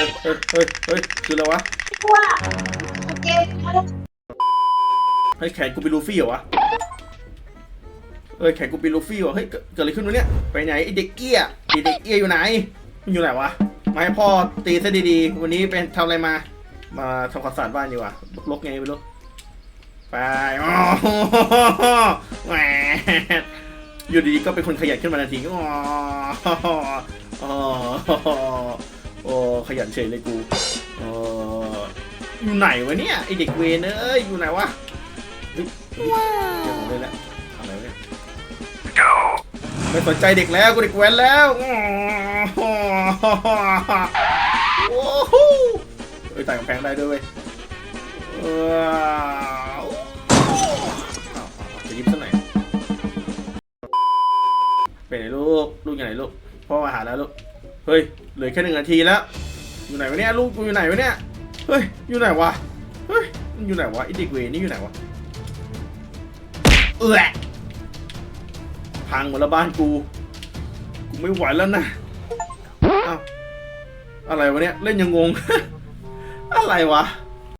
เฮ้ยเฮ้ยเฮ้ยคืออะไรวะว่าเกมอะไรเฮ้ยแขนกูเป็นลูฟี่เหรอวะเอ้ยแขนกูเป็นลูฟี่เหรอเฮ้ยเกิดเกิดอะไรขึ้นวะเนี่ยไปไหนไอเด็กเอี้ยไอเด็กเอี้ยอยู่ไหนมันอยู่ไหนวะมาให้พ่อตีซะดีๆ วันนี้เป็นทำอะไรมา มาทำความสะอาดบ้านดีกว่าลกๆไงไม่รู้ไปอ๋อแหมอยู่ดีๆก็เป็นคนขยันขึ้นมาทันทีอ๋ออ๋อโอ้ ขยันเฉยเลยกูเอออยู่ไหนวะเนี่ยไอเด็กเวนเอ้ยอยู่ไหนวะเฮ้ยเจอของเลยแหละอะไรวะเนี่ยไม่สนใจเด็กแล้วกูเด็กแว้นแล้วโอ้โหเอ้ยไต่กำแพงได้ด้วยเว้ยจะยิ้มสักหน่อยไปไหนลูกลูกอยู่ไหนลูกพ่อมาหาแล้วลูกเฮ้ยเหลือแค่หนึ่งนาทีแล้ว อยู่ไหนวะเนี่ยลูกกูอยู่ไหนวะเนี่ยเฮ้ยอยู่ไหนวะเฮ้ยมันอยู่ไหนวะไอเด็กเวนี่อยู่ไหนวะเออพังหมดแล้วบ้านกูกูไม่ไหวแล้วนะอ้าวอะไรวะเนี่ยเล่นยังงง อะไรวะ